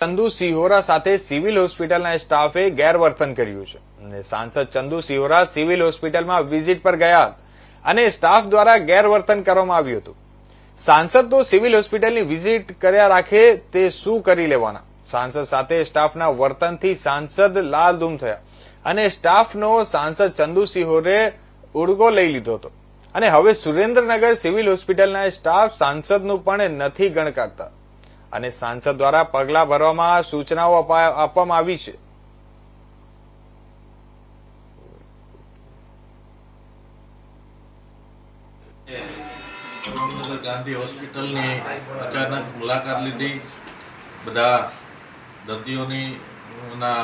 ચંદુ સિહોરા સાથે સિવિલ હોસ્પિટલના સ્ટાફે ગેરવર્તન કર્યું છે. અને સાંસદ ચંદુ સિહોરા સિવિલ હોસ્પિટલમાં વિઝિટ પર ગયા અને સ્ટાફ દ્વારા ગેરવર્તન કરવામાં આવ્યું હતું. સાંસદ તો સિવિલ હોસ્પિટલની વિઝિટ કર્યા રાખે તે શું કરી લેવાના? સાંસદ સાથે સ્ટાફના વર્તનથી સાંસદ લાલધૂમ થયા અને સ્ટાફનો સાંસદ ચંદુ સિહોરે ઉડગો લઈ લીધો હતો. અને હવે સુરેન્દ્રનગર સિવિલ હોસ્પિટલના સ્ટાફ સાંસદનું પણ નથી ગણકારતા. અને સાંસદ દ્વારા પગલા ભરવામાં સૂચનાઓ આપવામાં આવી છે. જામનગર ગાંધી હોસ્પિટલની અચાનક મુલાકાત લીધી. બધા દર્દીઓની ના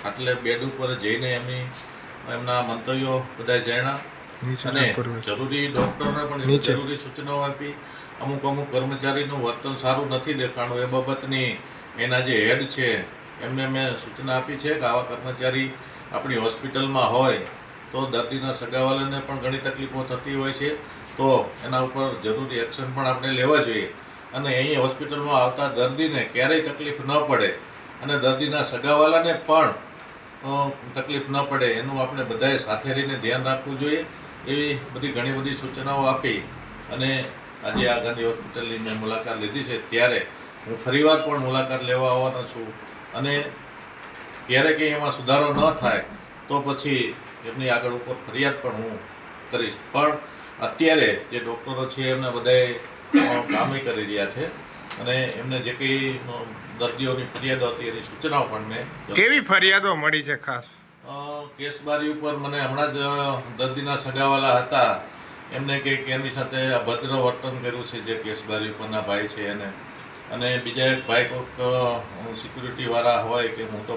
ખાટલે બેડ ઉપર જઈને એમની એમના મંતવ્યો બધા જાણ્યા. અને જરૂરી ડોક્ટરોને પણ. જરૂરી સૂચનાઓ આપી. અમુક અમુક કર્મચારીનું વર્તન સારું નથી દેખાણું. એ બાબતની એના જે હેડ છે એમને મેં સૂચના આપી છે કે આવા કર્મચારી આપણી હોસ્પિટલમાં હોય તો દર્દીના સગાવાલાને પણ ઘણી તકલીફો થતી હોય છે. તો એના ઉપર જરૂરી એક્શન પણ આપણે લેવા જોઈએ. અને અહીં હોસ્પિટલમાં આવતા દર્દીને ક્યારેય તકલીફ ન પડે. અને દર્દીના સગાવાલાને પણ તકલીફ ન પડે. એનું આપણે બધાએ સાથે રહીને ધ્યાન રાખવું જોઈએ. એવી બધી ઘણી બધી સૂચનાઓ આપી અને આજે આ ગાંધી હોસ્પિટલની મેં મુલાકાત લીધી છે. ત્યારે હું ફરીવાર પણ મુલાકાત લેવા આવવાનો છું અને ક્યારે કંઈ એમાં સુધારો ન થાય તો પછી એમની આગળ ઉપર ફરિયાદ પણ હું કરીશ. પણ અત્યારે જે ડૉક્ટરો છે એમને બધાએ કામે કરી રહ્યા છે અને એમને જે કંઈ દર્દીઓની ફરિયાદો હતી એની સૂચનાઓ પણ મેં કેવી ફરિયાદો મળી છે ખાસ? કેસબારી ઉપર મને હમણાં જ દર્દીના સગાવાલા હતા. એમને કે એમની સાથે અભદ્ર વર્તન કર્યું છે જે કેસબારી ઉપરના ભાઈ છે એને. અને બીજા એક ભાઈ કોઈક સિક્યુરિટીવાળા હોય કે હું તો